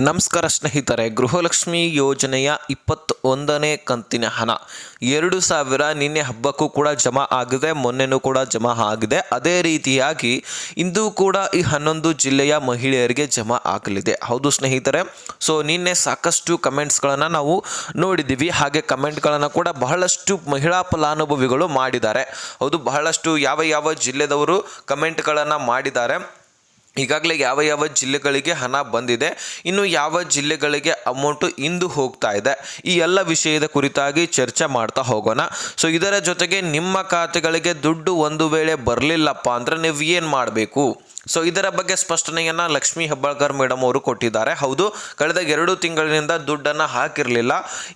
ನಮಸ್ಕಾರ ಸ್ನೇಹಿತರೆ, ಗೃಹಲಕ್ಷ್ಮಿ ಯೋಜನೆಯ ಇಪ್ಪತ್ತೊಂದನೇ ಕಂತಿನ ಹಣ. ಎರಡು ಸಾವಿರ ನಿನ್ನೆ ಹಬ್ಬಕ್ಕೂ ಕೂಡ ಜಮಾ ಆಗಿದೆ, ಮೊನ್ನೆನೂ ಕೂಡ ಜಮಾ ಆಗಿದೆ. ಅದೇ ರೀತಿಯಾಗಿ ಇಂದು ಕೂಡ ಈ ಹನ್ನೊಂದು ಜಿಲ್ಲೆಯ ಮಹಿಳೆಯರಿಗೆ ಜಮಾ ಆಗಲಿದೆ. ಹೌದು ಸ್ನೇಹಿತರೆ, ಸೊ ನಿನ್ನೆ ಸಾಕಷ್ಟು ಕಮೆಂಟ್ಸ್ಗಳನ್ನು ನಾವು ನೋಡಿದ್ದೀವಿ. ಹಾಗೆ ಕಮೆಂಟ್ಗಳನ್ನು ಕೂಡ ಬಹಳಷ್ಟು ಮಹಿಳಾ ಫಲಾನುಭವಿಗಳು ಮಾಡಿದ್ದಾರೆ. ಹೌದು, ಬಹಳಷ್ಟು ಯಾವ ಯಾವ ಜಿಲ್ಲೆದವರು ಕಮೆಂಟ್ಗಳನ್ನು ಮಾಡಿದ್ದಾರೆ. ಈಗಾಗಲೇ ಯಾವ ಯಾವ ಜಿಲ್ಲೆಗಳಿಗೆ ಹಣ ಬಂದಿದೆ, ಇನ್ನು ಯಾವ ಜಿಲ್ಲೆಗಳಿಗೆ ಅಮೌಂಟು ಇಂದು ಹೋಗ್ತಾ ಇದೆ, ಈ ಎಲ್ಲ ವಿಷಯದ ಕುರಿತಾಗಿ ಚರ್ಚೆ ಮಾಡ್ತಾ ಹೋಗೋಣ. ಸೊ ಇದರ ಜೊತೆಗೆ ನಿಮ್ಮ ಖಾತೆಗಳಿಗೆ ದುಡ್ಡು ಒಂದು ವೇಳೆ ಬರಲಿಲ್ಲಪ್ಪ ಅಂದರೆ ನೀವು ಏನು ಮಾಡಬೇಕು? ಸೊ ಇದರ ಬಗ್ಗೆ ಸ್ಪಷ್ಟನೆಯನ್ನು ಲಕ್ಷ್ಮೀ ಹೆಬ್ಬಾಳ್ಕರ್ ಮೇಡಮ್ ಅವರು ಕೊಟ್ಟಿದ್ದಾರೆ. ಹೌದು, ಕಳೆದ ಎರಡು ತಿಂಗಳಿನಿಂದ ದುಡ್ಡನ್ನು ಹಾಕಿರಲಿಲ್ಲ.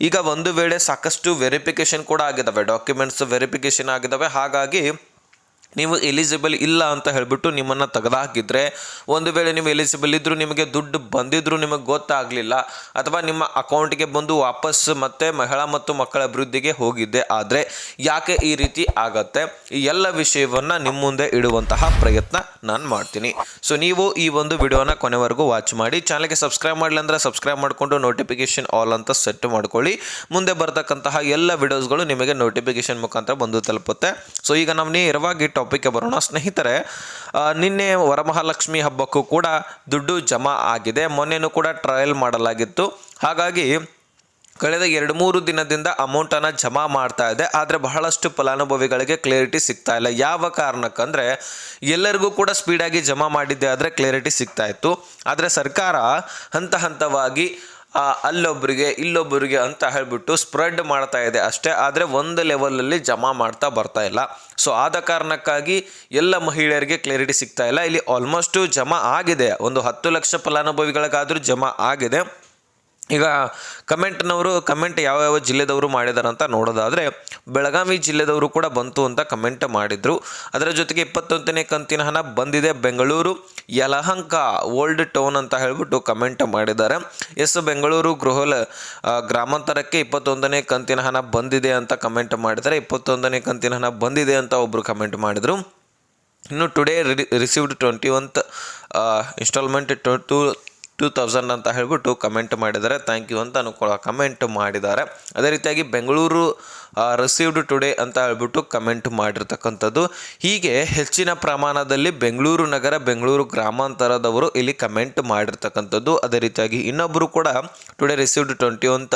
ಈಗ ಒಂದು ವೇಳೆ ಸಾಕಷ್ಟು ವೆರಿಫಿಕೇಷನ್ ಕೂಡ ಆಗಿದ್ದಾವೆ ಡಾಕ್ಯುಮೆಂಟ್ಸ್ ವೆರಿಫಿಕೇಷನ್ ಆಗಿದ್ದಾವೆ. ಹಾಗಾಗಿ ನೀವು ಎಲಿಜಿಬಲ್ ಇಲ್ಲ ಅಂತ ಹೇಳಿಬಿಟ್ಟು ನಿಮ್ಮನ್ನು ತೆಗೆದಾಕಿದ್ರೆ ಒಂದು ವೇಳೆ ನೀವು ಎಲಿಜಿಬಲ್ ಇದ್ದರೂ ನಿಮಗೆ ದುಡ್ಡು ಬಂದಿದ್ದರೂ ನಿಮಗೆ ಗೊತ್ತಾಗಲಿಲ್ಲ ಅಥವಾ ನಿಮ್ಮ ಅಕೌಂಟ್ಗೆ ಬಂದು ವಾಪಸ್ ಮತ್ತೆ ಮಹಿಳಾ ಮತ್ತು ಮಕ್ಕಳ ಅಭಿವೃದ್ಧಿಗೆ ಹೋಗಿದ್ದೆ ಆದರೆ ಯಾಕೆ ಈ ರೀತಿ ಆಗತ್ತೆ? ಈ ಎಲ್ಲ ವಿಷಯವನ್ನು ನಿಮ್ಮ ಮುಂದೆ ಇಡುವಂತಹ ಪ್ರಯತ್ನ ನಾನು ಮಾಡ್ತೀನಿ. ಸೊ ನೀವು ಈ ಒಂದು ವಿಡಿಯೋನ ಕೊನೆವರೆಗೂ ವಾಚ್ ಮಾಡಿ ಚಾನಲ್ಗೆ ಸಬ್ಸ್ಕ್ರೈಬ್ ಮಾಡಲಿ ಅಂದರೆ ಸಬ್ಸ್ಕ್ರೈಬ್ ಮಾಡಿಕೊಂಡು ನೋಟಿಫಿಕೇಶನ್ ಆಲ್ ಅಂತ ಸೆಟ್ ಮಾಡ್ಕೊಳ್ಳಿ. ಮುಂದೆ ಬರ್ತಕ್ಕಂತಹ ಎಲ್ಲ ವಿಡಿಯೋಸ್ಗಳು ನಿಮಗೆ ನೋಟಿಫಿಕೇಶನ್ ಮುಖಾಂತರ ಬಂದು ತಲುಪುತ್ತೆ. ಸೊ ಈಗ ನಾವು ನೇರವಾಗಿ ಟಾಪಿಕ್ಗೆ ಬರೋಣ. ಸ್ನೇಹಿತರೆ ನಿನ್ನೆ ವರಮಹಾಲಕ್ಷ್ಮಿ ಹಬ್ಬಕ್ಕೂ ಕೂಡ ದುಡ್ಡು ಜಮಾ ಆಗಿದೆ. ಮೊನ್ನೆನೂ ಕೂಡ ಟ್ರಯಲ್ ಮಾಡಲಾಗಿತ್ತು. ಹಾಗಾಗಿ ಕಳೆದ ಎರಡು ಮೂರು ದಿನದಿಂದ ಅಮೌಂಟನ್ನು ಜಮಾ ಮಾಡ್ತಾ ಇದೆ. ಆದರೆ ಬಹಳಷ್ಟು ಫಲಾನುಭವಿಗಳಿಗೆ ಕ್ಲಿಯರಿಟಿ ಸಿಗ್ತಾ ಇಲ್ಲ. ಯಾವ ಕಾರಣಕ್ಕಂದರೆ, ಎಲ್ಲರಿಗೂ ಕೂಡ ಸ್ಪೀಡಾಗಿ ಜಮಾ ಮಾಡಿದ್ದೆ ಆದರೆ ಕ್ಲಿಯರಿಟಿ ಸಿಗ್ತಾ ಇತ್ತು. ಆದರೆ ಸರ್ಕಾರ ಹಂತ ಹಂತವಾಗಿ ಅಲ್ಲೊಬ್ಬರಿಗೆ ಇಲ್ಲೊಬ್ಬರಿಗೆ ಅಂತ ಹೇಳಿಬಿಟ್ಟು ಸ್ಪ್ರೆಡ್ ಮಾಡ್ತಾ ಇದೆ ಅಷ್ಟೇ. ಆದರೆ ಒಂದು ಲೆವೆಲಲ್ಲಿ ಜಮಾ ಮಾಡ್ತಾ ಬರ್ತಾ ಇಲ್ಲ. ಸೊ ಆದ ಕಾರಣಕ್ಕಾಗಿ ಎಲ್ಲ ಮಹಿಳೆಯರಿಗೆ ಕ್ಲಾರಿಟಿ ಸಿಗ್ತಾ ಇಲ್ಲ. ಇಲ್ಲಿ ಆಲ್ಮೋಸ್ಟು ಜಮಾ ಆಗಿದೆ. ಒಂದು ಹತ್ತು ಲಕ್ಷ ಫಲಾನುಭವಿಗಳಿಗಾದರೂ ಜಮಾ ಆಗಿದೆ. ಈಗ ಕಮೆಂಟ್ನವರು, ಕಮೆಂಟ್ ಯಾವ ಜಿಲ್ಲೆದವರು ಮಾಡಿದಾರೆ ಅಂತ ನೋಡೋದಾದರೆ, ಬೆಳಗಾವಿ ಜಿಲ್ಲೆದವರು ಕೂಡ ಬಂತು ಅಂತ ಕಮೆಂಟ್ ಮಾಡಿದರು. ಅದರ ಜೊತೆಗೆ ಇಪ್ಪತ್ತೊಂದನೇ ಕಂತಿನ ಹಣ ಬಂದಿದೆ. ಬೆಂಗಳೂರು ಯಲಹಂಕ ಓಲ್ಡ್ ಟೌನ್ ಅಂತ ಹೇಳಿಬಿಟ್ಟು ಕಮೆಂಟ್ ಮಾಡಿದ್ದಾರೆ. ಎಸ್ ಬೆಂಗಳೂರು ಗೃಹಲ ಗ್ರಾಮಾಂತರಕ್ಕೆ ಇಪ್ಪತ್ತೊಂದನೇ ಕಂತಿನ ಹಣ ಬಂದಿದೆ ಅಂತ ಕಮೆಂಟ್ ಮಾಡಿದ್ದಾರೆ. ಇಪ್ಪತ್ತೊಂದನೇ ಕಂತಿನ ಹಣ ಬಂದಿದೆ ಅಂತ ಒಬ್ಬರು ಕಮೆಂಟ್ ಮಾಡಿದರು. ಇನ್ನು today received twenty oneth instalment to two thousand ಅಂತ ಹೇಳ್ಬಿಟ್ಟು ಕಮೆಂಟ್ ಮಾಡಿದ್ದಾರೆ. ಥ್ಯಾಂಕ್ ಯು ಅಂತ ಅನ್ಕೊಳ್ಳೋ ಕಮೆಂಟ್ ಮಾಡಿದ್ದಾರೆ. ಅದೇ ರೀತಿಯಾಗಿ ಬೆಂಗಳೂರು ರಿಸೀವ್ಡ್ ಟುಡೇ ಅಂತ ಹೇಳ್ಬಿಟ್ಟು ಕಮೆಂಟ್ ಮಾಡಿರ್ತಕ್ಕಂಥದ್ದು. ಹೀಗೆ ಹೆಚ್ಚಿನ ಪ್ರಮಾಣದಲ್ಲಿ ಬೆಂಗಳೂರು ನಗರ, ಬೆಂಗಳೂರು ಗ್ರಾಮಾಂತರದವರು ಇಲ್ಲಿ ಕಮೆಂಟ್ ಮಾಡಿರ್ತಕ್ಕಂಥದ್ದು. ಅದೇ ರೀತಿಯಾಗಿ ಇನ್ನೊಬ್ಬರು ಕೂಡ ಟುಡೇ ರಿಸೀವ್ಡ್ ಟ್ವೆಂಟಿ ಅಂತ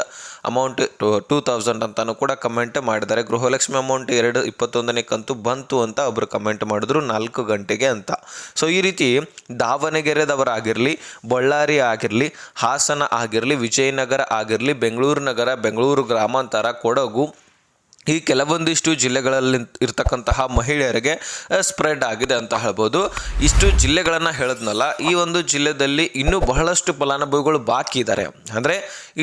ಅಮೌಂಟ್ ಟೂ ತೌಸಂಡ್ ಅಂತಲೂ ಕೂಡ ಕಮೆಂಟ್ ಮಾಡಿದ್ದಾರೆ. ಗೃಹಲಕ್ಷ್ಮಿ ಅಮೌಂಟ್ ಎರಡು, ಇಪ್ಪತ್ತೊಂದನೇ ಕಂತು ಬಂತು ಅಂತ ಒಬ್ಬರು ಕಮೆಂಟ್ ಮಾಡಿದ್ರು, ನಾಲ್ಕು ಗಂಟೆಗೆ ಅಂತ. ಸೊ ಈ ರೀತಿ ದಾವಣಗೆರೆದವರಾಗಿರಲಿ, ಬಳ್ಳಾರಿ ಆಗಿರಲಿ, ಹಾಸನ ಆಗಿರಲಿ, ವಿಜಯನಗರ ಆಗಿರಲಿ, ಬೆಂಗಳೂರು ನಗರ, ಬೆಂಗಳೂರು ಗ್ರಾಮಾಂತರ, ಕೊಡಗು ಈ ಕೆಲವೊಂದಿಷ್ಟು ಜಿಲ್ಲೆಗಳಲ್ಲಿ ಇರ್ತಕ್ಕಂತಹ ಮಹಿಳೆಯರಿಗೆ ಸ್ಪ್ರೆಡ್ ಆಗಿದೆ ಅಂತ ಹೇಳ್ಬೋದು. ಇಷ್ಟು ಜಿಲ್ಲೆಗಳನ್ನು ಹೇಳಿದ್ನಲ್ಲ, ಈ ಒಂದು ಜಿಲ್ಲೆದಲ್ಲಿ ಇನ್ನೂ ಬಹಳಷ್ಟು ಫಲಾನುಭವಿಗಳು ಬಾಕಿ ಇದ್ದಾರೆ ಅಂದರೆ,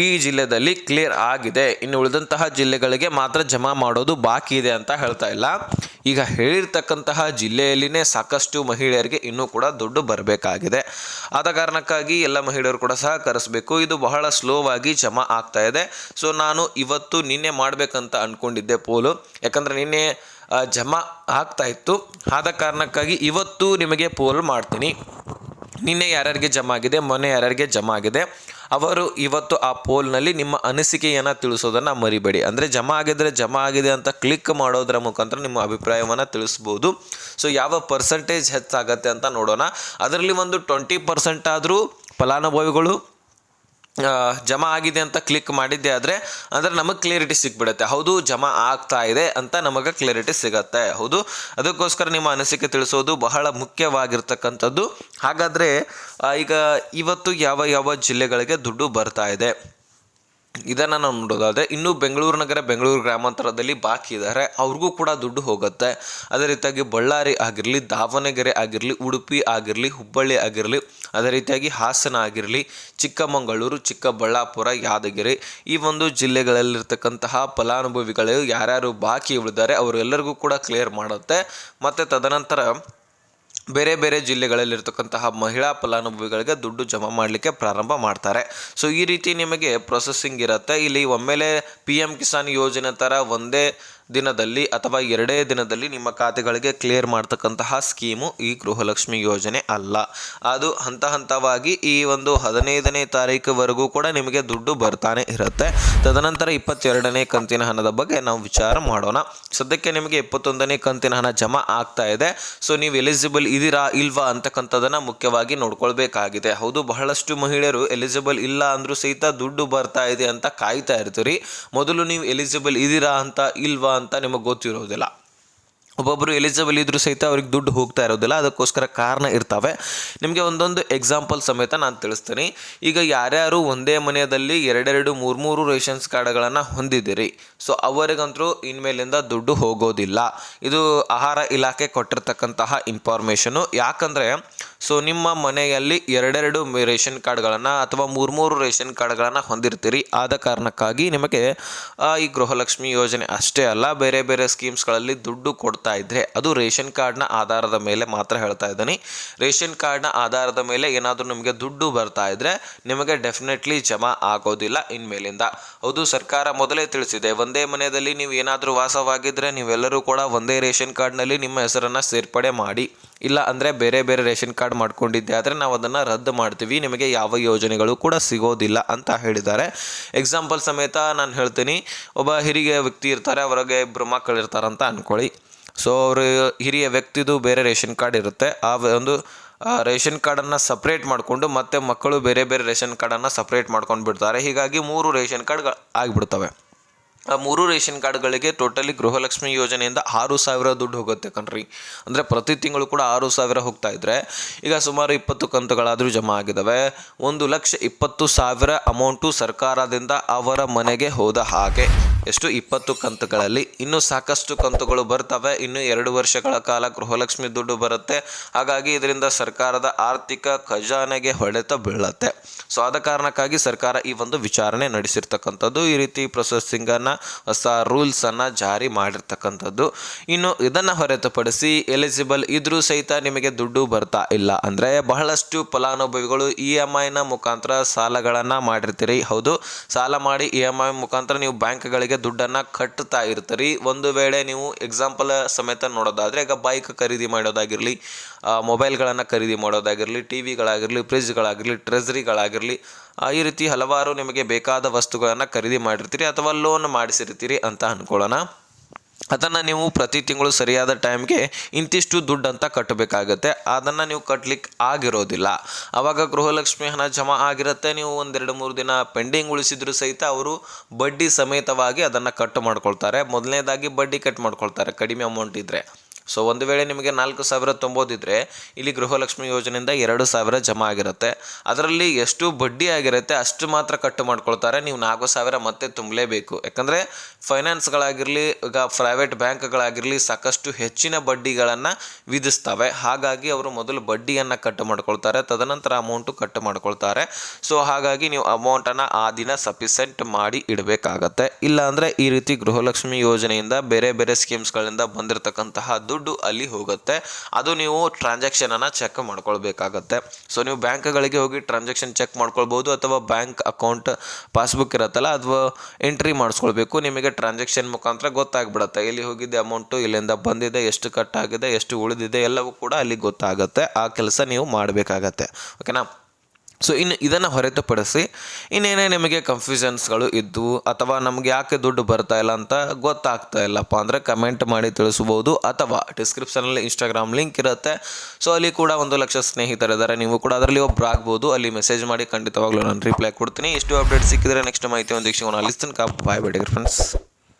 ಈ ಜಿಲ್ಲೆದಲ್ಲಿ ಕ್ಲಿಯರ್ ಆಗಿದೆ. ಇನ್ನು ಉಳಿದಂತಹ ಜಿಲ್ಲೆಗಳಿಗೆ ಮಾತ್ರ ಜಮಾ ಮಾಡೋದು ಬಾಕಿ ಇದೆ ಅಂತ ಹೇಳ್ತಾ ಇಲ್ಲ. ಈಗ ಹೇಳಿರ್ತಕ್ಕಂತಹ ಜಿಲ್ಲೆಯಲ್ಲಿನೇ ಸಾಕಷ್ಟು ಮಹಿಳೆಯರಿಗೆ ಇನ್ನೂ ಕೂಡ ದುಡ್ಡು ಬರಬೇಕಾಗಿದೆ. ಆದ ಕಾರಣಕ್ಕಾಗಿ ಎಲ್ಲ ಮಹಿಳೆಯರು ಕೂಡ ಸಹಕರಿಸಬೇಕು. ಇದು ಬಹಳ ಸ್ಲೋವಾಗಿ ಜಮಾ ಆಗ್ತಾ ಇದೆ. ಸೊ ನಾನು ಇವತ್ತು ನಿನ್ನೆ ಮಾಡಬೇಕಂತ ಅಂದ್ಕೊಂಡಿದ್ದೆ ಪೋಲು. ಯಾಕಂದರೆ ನಿನ್ನೆ ಜಮಾ ಆಗ್ತಾ ಇತ್ತು. ಆದ ಕಾರಣಕ್ಕಾಗಿ ಇವತ್ತು ನಿಮಗೆ ಪೋಲ್ ಮಾಡ್ತೀನಿ. ನಿನ್ನೆ ಯಾರ್ಯಾರಿಗೆ ಜಮಾ ಆಗಿದೆ, ಮೊನ್ನೆ ಯಾರ್ಯಾರಿಗೆ ಜಮಾ ಆಗಿದೆ. ಅವರು ಇವತ್ತು ಆ ಪೋಲ್ನಲ್ಲಿ ನಿಮ್ಮ ಅನಿಸಿಕೆಯನ್ನು ತಿಳಿಸೋದನ್ನು ಮರಿಬೇಡಿ. ಅಂದರೆ ಜಮಾ ಆಗಿದ್ರೆ ಜಮಾ ಆಗಿದೆ ಅಂತ ಕ್ಲಿಕ್ ಮಾಡೋದರ ಮುಖಾಂತರ ನಿಮ್ಮ ಅಭಿಪ್ರಾಯವನ್ನು ತಿಳಿಸ್ಬೋದು. ಸೊ ಯಾವ ಪರ್ಸೆಂಟೇಜ್ ಹೆಚ್ಚಾಗತ್ತೆ ಅಂತ ನೋಡೋಣ. ಅದರಲ್ಲಿ ಒಂದು ಟ್ವೆಂಟಿ ಪರ್ಸೆಂಟ್ ಆದರೂ ಫಲಾನುಭವಿಗಳು ಜಮಾ ಆಗಿದೆ ಅಂತ ಕ್ಲಿಕ್ ಮಾಡಿದ್ದೆ ಆದರೆ ಅಂದರೆ ನಮಗೆ ಕ್ಲಿಯರಿಟಿ ಸಿಕ್ಬಿಡುತ್ತೆ ಹೌದು, ಜಮಾ ಆಗ್ತಾ ಇದೆ ಅಂತ ನಮಗೆ ಕ್ಲಿಯರಿಟಿ ಸಿಗತ್ತೆ. ಹೌದು, ಅದಕ್ಕೋಸ್ಕರ ನಿಮ್ಮ ಅನಿಸಿಕೆ ತಿಳಿಸೋದು ಬಹಳ ಮುಖ್ಯವಾಗಿರ್ತಕ್ಕಂಥದ್ದು. ಹಾಗಾದರೆ ಈಗ ಇವತ್ತು ಯಾವ ಯಾವ ಜಿಲ್ಲೆಗಳಿಗೆ ದುಡ್ಡು ಬರ್ತಾ ಇದೆ? ಇದನ್ನು ನಾವು ನೋಡೋದಾದರೆ, ಇನ್ನೂ ಬೆಂಗಳೂರು ನಗರ, ಬೆಂಗಳೂರು ಗ್ರಾಮಾಂತರದಲ್ಲಿ ಬಾಕಿ ಇದ್ದಾರೆ ಅವ್ರಿಗೂ ಕೂಡ ದುಡ್ಡು ಹೋಗುತ್ತೆ. ಅದೇ ರೀತಿಯಾಗಿ ಬಳ್ಳಾರಿ ಆಗಿರಲಿ, ದಾವಣಗೆರೆ ಆಗಿರಲಿ, ಉಡುಪಿ ಆಗಿರಲಿ, ಹುಬ್ಬಳ್ಳಿ ಆಗಿರಲಿ, ಅದೇ ರೀತಿಯಾಗಿ ಹಾಸನ ಆಗಿರಲಿ, ಚಿಕ್ಕಮಗಳೂರು, ಚಿಕ್ಕಬಳ್ಳಾಪುರ, ಯಾದಗಿರಿ, ಈ ಒಂದು ಜಿಲ್ಲೆಗಳಲ್ಲಿರ್ತಕ್ಕಂತಹ ಫಲಾನುಭವಿಗಳು ಯಾರ್ಯಾರು ಬಾಕಿ ಉಳಿದಾರೆ ಅವರೆಲ್ಲರಿಗೂ ಕೂಡ ಕ್ಲಿಯರ್ ಮಾಡುತ್ತೆ. ಮತ್ತು ತದನಂತರ ಬೇರೆ ಬೇರೆ ಜಿಲ್ಲೆಗಳಲ್ಲಿರ್ತಕ್ಕಂತಹ ಮಹಿಳಾ ಫಲಾನುಭವಿಗಳಿಗೆ ದುಡ್ಡು ಜಮಾ ಮಾಡಲಿಕ್ಕೆ ಪ್ರಾರಂಭ ಮಾಡ್ತಾರೆ. ಸೊ ಈ ರೀತಿ ನಿಮಗೆ ಪ್ರೊಸೆಸಿಂಗ್ ಇರುತ್ತೆ. ಇಲ್ಲಿ ಒಮ್ಮೆಲೆ ಪಿ ಎಂ ಕಿಸಾನ್ ಯೋಜನೆ ಥರ ಒಂದೇ ದಿನದಲ್ಲಿ ಅಥವಾ ಎರಡೇ ದಿನದಲ್ಲಿ ನಿಮ್ಮ ಖಾತೆಗಳಿಗೆ ಕ್ಲಿಯರ್ ಮಾಡ್ತಕ್ಕಂತಹ ಸ್ಕೀಮು ಈ ಗೃಹಲಕ್ಷ್ಮಿ ಯೋಜನೆ ಅಲ್ಲ. ಅದು ಹಂತ ಹಂತವಾಗಿ ಈ ಒಂದು ಹದಿನೈದನೇ ತಾರೀಕುವರೆಗೂ ಕೂಡ ನಿಮಗೆ ದುಡ್ಡು ಬರ್ತಾನೆ ಇರುತ್ತೆ. ತದನಂತರ ಇಪ್ಪತ್ತೆರಡನೇ ಕಂತಿನ ಹಣದ ಬಗ್ಗೆ ನಾವು ವಿಚಾರ ಮಾಡೋಣ. ಸದ್ಯಕ್ಕೆ ನಿಮಗೆ ಇಪ್ಪತ್ತೊಂದನೇ ಕಂತಿನ ಹಣ ಜಮಾ ಆಗ್ತಾ ಇದೆ. ಸೊ ನೀವು ಎಲಿಜಿಬಲ್ ಇದ್ದೀರಾ ಇಲ್ವಾ ಅಂತಕ್ಕಂಥದ್ದನ್ನು ಮುಖ್ಯವಾಗಿ ನೋಡ್ಕೊಳ್ಬೇಕಾಗಿದೆ. ಹೌದು, ಬಹಳಷ್ಟು ಮಹಿಳೆಯರು ಎಲಿಜಿಬಲ್ ಇಲ್ಲ ಅಂದರೂ ಸಹಿತ ದುಡ್ಡು ಬರ್ತಾ ಇದೆ ಅಂತ ಕಾಯ್ತಾ ಇರ್ತೀರಿ. ಮೊದಲು ನೀವು ಎಲಿಜಿಬಲ್ ಇದ್ದೀರಾ ಅಂತ ಇಲ್ವಾ ಅಂತ ನಿಮಗೆ ಗೊತ್ತಿರೋದಿಲ್ಲ. ಒಬ್ಬೊಬ್ಬರು ಎಲಿಜಿಬಲ್ ಇದ್ದರೂ ಸಹಿತ ಅವ್ರಿಗೆ ದುಡ್ಡು ಹೋಗ್ತಾ ಇರೋದಿಲ್ಲ. ಅದಕ್ಕೋಸ್ಕರ ಕಾರಣ ಇರ್ತವೆ. ನಿಮಗೆ ಒಂದೊಂದು ಎಕ್ಸಾಂಪಲ್ ಸಮೇತ ನಾನು ತಿಳಿಸ್ತೀನಿ. ಈಗ ಯಾರ್ಯಾರು ಒಂದೇ ಮನೆಯಲ್ಲಿ ಎರಡೆರಡು ಮೂರು ಮೂರು ರೇಷನ್ಸ್ ಕಾರ್ಡ್ಗಳನ್ನು ಹೊಂದಿದ್ದೀರಿ. ಸೊ ಅವರಿಗಂತರೂ ಇನ್ಮೇಲಿಂದ ದುಡ್ಡು ಹೋಗೋದಿಲ್ಲ. ಇದು ಆಹಾರ ಇಲಾಖೆ ಕೊಟ್ಟಿರ್ತಕ್ಕಂತಹ ಇನ್ಫಾರ್ಮೇಷನು ಯಾಕಂದರೆ ಸೊ ನಿಮ್ಮ ಮನೆಯಲ್ಲಿ ಎರಡೆರಡು ರೇಷನ್ ಕಾರ್ಡ್ಗಳನ್ನು ಅಥವಾ ಮೂರು ಮೂರು ರೇಷನ್ ಕಾರ್ಡ್ಗಳನ್ನು ಹೊಂದಿರ್ತೀರಿ. ಆದ ಕಾರಣಕ್ಕಾಗಿ ನಿಮಗೆ ಈ ಗೃಹಲಕ್ಷ್ಮಿ ಯೋಜನೆ ಅಷ್ಟೇ ಅಲ್ಲ, ಬೇರೆ ಬೇರೆ ಸ್ಕೀಮ್ಸ್ಗಳಲ್ಲಿ ದುಡ್ಡು ಕೊಡ್ತಾ ಇದ್ದರೆ ಅದು ರೇಷನ್ ಕಾರ್ಡ್ನ ಆಧಾರದ ಮೇಲೆ ಮಾತ್ರ ಹೇಳ್ತಾ ಇದ್ದೀನಿ. ರೇಷನ್ ಕಾರ್ಡ್ನ ಆಧಾರದ ಮೇಲೆ ಏನಾದರೂ ನಿಮಗೆ ದುಡ್ಡು ಬರ್ತಾ ಇದ್ದರೆ ನಿಮಗೆ ಡೆಫಿನೆಟ್ಲಿ ಜಮಾ ಆಗೋದಿಲ್ಲ ಇನ್ಮೇಲಿಂದ. ಹೌದು, ಸರ್ಕಾರ ಮೊದಲೇ ತಿಳಿಸಿದೆ, ಒಂದೇ ಮನೆಯಲ್ಲಿ ನೀವು ಏನಾದರೂ ವಾಸವಾಗಿದ್ದರೆ ನೀವೆಲ್ಲರೂ ಕೂಡ ಒಂದೇ ರೇಷನ್ ಕಾರ್ಡ್ನಲ್ಲಿ ನಿಮ್ಮ ಹೆಸರನ್ನು ಸೇರ್ಪಡೆ ಮಾಡಿ. ಇಲ್ಲ ಅಂದರೆ ಬೇರೆ ಬೇರೆ ರೇಷನ್ ಕಾರ್ಡ್ ಮಾಡ್ಕೊಂಡಿದ್ದೆ ಆದರೆ ನಾವು ಅದನ್ನು ರದ್ದು ಮಾಡ್ತೀವಿ. ನಿಮಗೆ ಯಾವ ಯೋಜನೆಗಳು ಕೂಡ ಸಿಗೋದಿಲ್ಲ ಅಂತ ಹೇಳಿದ್ದಾರೆ. ಎಕ್ಸಾಂಪಲ್ ಸಮೇತ ನಾನು ಹೇಳ್ತೀನಿ. ಒಬ್ಬ ಹಿರಿಯ ವ್ಯಕ್ತಿ ಇರ್ತಾರೆ, ಅವರಿಗೆ ಇಬ್ಬರು ಮಕ್ಕಳು ಇರ್ತಾರಂತ ಅಂದ್ಕೊಳ್ಳಿ ಸೊ ಅವರು ಹಿರಿಯ ವ್ಯಕ್ತಿದು ಬೇರೆ ರೇಷನ್ ಕಾರ್ಡ್ ಇರುತ್ತೆ. ಆ ಒಂದು ರೇಷನ್ ಕಾರ್ಡನ್ನು ಸಪ್ರೇಟ್ ಮಾಡಿಕೊಂಡು ಮತ್ತೆ ಮಕ್ಕಳು ಬೇರೆ ಬೇರೆ ರೇಷನ್ ಕಾರ್ಡನ್ನು ಸಪ್ರೇಟ್ ಮಾಡ್ಕೊಂಡು ಬಿಡ್ತಾರೆ. ಹೀಗಾಗಿ ಮೂರು ರೇಷನ್ ಕಾರ್ಡ್ ಆಗಿಬಿಡ್ತವೆ. ಮೂರು ರೇಷನ್ ಕಾರ್ಡ್ಗಳಿಗೆ ಟೋಟಲಿ ಗೃಹಲಕ್ಷ್ಮಿ ಯೋಜನೆಯಿಂದ ಆರು ಸಾವಿರ ದುಡ್ಡು ಹೋಗುತ್ತೆ ಕಣ್ರಿ. ಅಂದರೆ ಪ್ರತಿ ತಿಂಗಳು ಕೂಡ ಆರು ಸಾವಿರ ಹೋಗ್ತಾ ಇದ್ರೆ ಈಗ ಸುಮಾರು ಇಪ್ಪತ್ತು ಕಂತುಗಳಾದರೂ ಜಮಾ ಆಗಿದ್ದಾವೆ ಒಂದು ಲಕ್ಷ ಇಪ್ಪತ್ತು ಸಾವಿರ ಅಮೌಂಟು ಸರ್ಕಾರದಿಂದ ಅವರ ಮನೆಗೆ ಹೋದ ಹಾಗೆ. ಎಷ್ಟು ಇಪ್ಪತ್ತು ಕಂತುಗಳಲ್ಲಿ ಇನ್ನೂ ಸಾಕಷ್ಟು ಕಂತುಗಳು ಬರ್ತವೆ. ಇನ್ನು ಎರಡು ವರ್ಷಗಳ ಕಾಲ ಗೃಹಲಕ್ಷ್ಮಿ ದುಡ್ಡು ಬರುತ್ತೆ. ಹಾಗಾಗಿ ಇದರಿಂದ ಸರ್ಕಾರದ ಆರ್ಥಿಕ ಖಜಾನೆಗೆ ಹೊಡೆತ ಬೀಳುತ್ತೆ. ಸೊ ಆದ ಕಾರಣಕ್ಕಾಗಿ ಸರ್ಕಾರ ಈ ಒಂದು ವಿಚಾರಣೆ ನಡೆಸಿರ್ತಕ್ಕಂಥದ್ದು. ಈ ರೀತಿ ಪ್ರೊಸೆಸಿಂಗನ್ನು, ಹೊಸ ರೂಲ್ಸನ್ನು ಜಾರಿ ಮಾಡಿರ್ತಕ್ಕಂಥದ್ದು. ಇನ್ನು ಇದನ್ನು ಹೊರತುಪಡಿಸಿ ಎಲಿಜಿಬಲ್ ಇದ್ರೂ ಸಹಿತ ನಿಮಗೆ ದುಡ್ಡು ಬರ್ತಾ ಇಲ್ಲ. ಅಂದರೆ ಬಹಳಷ್ಟು ಫಲಾನುಭವಿಗಳು ಇ ಎಂ ಐನ ಮುಖಾಂತರ ಸಾಲಗಳನ್ನು ಮಾಡಿರ್ತೀರಿ. ಹೌದು. ಸಾಲ ಮಾಡಿ ಇ ಎಂ ಐ ಮುಖಾಂತರ ನೀವು ಬ್ಯಾಂಕ್ಗಳಿಗೆ ದುಡ್ಡನ್ನು ಕಟ್ಟುತ್ತಾ ಇರ್ತೀರಿ. ಒಂದು ವೇಳೆ ನೀವು ಎಕ್ಸಾಂಪಲ್ ಸಮೇತ ನೋಡೋದಾದರೆ, ಈಗ ಬೈಕ್ ಖರೀದಿ ಮಾಡೋದಾಗಿರಲಿ ಮೊಬೈಲ್ಗಳನ್ನು ಖರೀದಿ ಮಾಡೋದಾಗಿರಲಿ ಟಿ ವಿಗಳಾಗಿರಲಿ ಫ್ರಿಜ್ಗಳಾಗಿರಲಿ ಟ್ರೆಜರಿಗಳಾಗಿರಲಿ ಈ ರೀತಿ ಹಲವಾರು ನಿಮಗೆ ಬೇಕಾದ ವಸ್ತುಗಳನ್ನು ಖರೀದಿ ಮಾಡಿರ್ತೀರಿ ಅಥವಾ ಲೋನ್ ಮಾಡಿಸಿರ್ತೀರಿ ಅಂತ ಅಂದ್ಕೊಳ್ಳೋಣ. ಅದನ್ನು ನೀವು ಪ್ರತಿ ತಿಂಗಳು ಸರಿಯಾದ ಟೈಮ್ಗೆ ಇಂತಿಷ್ಟು ದುಡ್ಡು ಅಂತ ಕಟ್ಟಬೇಕಾಗತ್ತೆ ಅದನ್ನು ನೀವು ಕಟ್ಟಲಿಕ್ಕೆ ಆಗಿರೋದಿಲ್ಲ. ಆವಾಗ ಗೃಹಲಕ್ಷ್ಮಿ ಹಣ ಜಮಾ ಆಗಿರುತ್ತೆ. ನೀವು ಒಂದೆರಡು ಮೂರು ದಿನ ಪೆಂಡಿಂಗ್ ಉಳಿಸಿದ್ರು ಸಹಿತ ಅವರು ಬಡ್ಡಿ ಸಮೇತವಾಗಿ ಅದನ್ನು ಕಟ್ ಮಾಡ್ಕೊಳ್ತಾರೆ. ಮೊದಲನೇದಾಗಿ ಬಡ್ಡಿ ಕಟ್ ಮಾಡ್ಕೊಳ್ತಾರೆ ಕಡಿಮೆ ಅಮೌಂಟ್ ಇದ್ದರೆ ಸೊ ಒಂದು ವೇಳೆ ನಿಮಗೆ ನಾಲ್ಕು ಸಾವಿರ ತುಂಬೋದಿದ್ರೆ, ಇಲ್ಲಿ ಗೃಹಲಕ್ಷ್ಮಿ ಯೋಜನೆಯಿಂದ ಎರಡು ಸಾವಿರ ಜಮಾ ಆಗಿರುತ್ತೆ. ಅದರಲ್ಲಿ ಎಷ್ಟು ಬಡ್ಡಿ ಆಗಿರುತ್ತೆ, ಅಷ್ಟು ಮಾತ್ರ ಕಟ್ಟು ಮಾಡ್ಕೊಳ್ತಾರೆ. ನೀವು ನಾಲ್ಕು ಸಾವಿರ ಮತ್ತೆ ತುಂಬಲೇಬೇಕು. ಯಾಕಂದರೆ, ಫೈನಾನ್ಸ್ಗಳಾಗಿರಲಿ, ಈಗ ಪ್ರೈವೇಟ್ ಬ್ಯಾಂಕ್ಗಳಾಗಿರಲಿ, ಸಾಕಷ್ಟು ಹೆಚ್ಚಿನ ಬಡ್ಡಿಗಳನ್ನು ವಿಧಿಸ್ತವೆ. ಹಾಗಾಗಿ ಅವರು ಮೊದಲು ಬಡ್ಡಿಯನ್ನು ಕಟ್ಟು ಮಾಡ್ಕೊಳ್ತಾರೆ, ತದನಂತರ ಅಮೌಂಟು ಕಟ್ಟು ಮಾಡ್ಕೊಳ್ತಾರೆ. ಸೊ ಹಾಗಾಗಿ ನೀವು ಅಮೌಂಟನ್ನು ಆ ದಿನ ಸಫಿಸೆಂಟ್ ಮಾಡಿ ಇಡಬೇಕಾಗತ್ತೆ. ಇಲ್ಲಾಂದರೆ ಈ ರೀತಿ ಗೃಹಲಕ್ಷ್ಮಿ ಯೋಜನೆಯಿಂದ ಬೇರೆ ಬೇರೆ ಸ್ಕೀಮ್ಸ್ಗಳಿಂದ ಬಂದಿರತಕ್ಕಂತಹ ದುಡ್ಡು ಅಲ್ಲಿ ಹೋಗುತ್ತೆ. ಅದು ನೀವು ಟ್ರಾನ್ಸಾಕ್ಷನನ್ನು ಚೆಕ್ ಮಾಡ್ಕೊಳ್ಬೇಕಾಗತ್ತೆ. ಸೊ ನೀವು ಬ್ಯಾಂಕ್ಗಳಿಗೆ ಹೋಗಿ ಟ್ರಾನ್ಸಾಕ್ಷನ್ ಚೆಕ್ ಮಾಡ್ಕೊಳ್ಬೋದು ಅಥವಾ ಬ್ಯಾಂಕ್ ಅಕೌಂಟ್ ಪಾಸ್ಬುಕ್ ಇರುತ್ತಲ್ಲ ಅಥವಾ ಎಂಟ್ರಿ ಮಾಡಿಸ್ಕೊಳ್ಬೇಕು. ನಿಮಗೆ ಟ್ರಾನ್ಸಾಕ್ಷನ್ ಮುಖಾಂತರ ಗೊತ್ತಾಗ್ಬಿಡುತ್ತೆ. ಎಲ್ಲಿ ಹೋಗಿದ್ದೆ ಅಮೌಂಟು ಇಲ್ಲಿಂದ ಬಂದಿದೆ, ಎಷ್ಟು ಕಟ್ ಆಗಿದೆ, ಎಷ್ಟು ಉಳಿದಿದೆ, ಎಲ್ಲವೂ ಕೂಡ ಅಲ್ಲಿ ಗೊತ್ತಾಗುತ್ತೆ. ಆ ಕೆಲಸ ನೀವು ಮಾಡಬೇಕಾಗತ್ತೆ. ಓಕೆನಾ ಸೊ ಇನ್ನು ಇದನ್ನು ಹೊರತುಪಡಿಸಿ ಇನ್ನೇನೇ ನಿಮಗೆ ಕನ್ಫ್ಯೂಷನ್ಸ್ಗಳು ಇದ್ದವು ಅಥವಾ ನಮಗೆ ಯಾಕೆ ದುಡ್ಡು ಬರ್ತಾ ಇಲ್ಲ ಅಂತ ಗೊತ್ತಾಗ್ತಾ ಇಲ್ಲಪ್ಪ ಅಂದರೆ ಕಮೆಂಟ್ ಮಾಡಿ ತಿಳಿಸ್ಬೋದು ಅಥವಾ ಡಿಸ್ಕ್ರಿಪ್ಷನಲ್ಲಿ ಇನ್ಸ್ಟಾಗ್ರಾಮ್ ಲಿಂಕ್ ಇರುತ್ತೆ. ಸೊ ಅಲ್ಲಿ ಕೂಡ ಒಂದು ಲಕ್ಷ ಸ್ನೇಹಿತರಿದ್ದಾರೆ ನೀವು ಕೂಡ ಅದರಲ್ಲಿ ಒಬ್ರು ಆಗ್ಬೋದು. ಅಲ್ಲಿ ಮೆಸೇಜ್ ಮಾಡಿ ಖಂಡಿತವಾಗ್ಲೂ ನಾನು ರಿಪ್ಲೈ ಕೊಡ್ತೀನಿ. ಇಷ್ಟು ಅಪ್ಡೇಟ್ ಸಿಕ್ಕಿದ್ರೆ ನೆಕ್ಸ್ಟ್ ಮಾಹಿತಿ ಒಂದು ಸಿಗೋಣ ಲಿಸ್ಟನ್ ಕಾಪ್ ಬಾಯ್ ಬೇಡಿ ಫ್ರೆಂಡ್ಸ್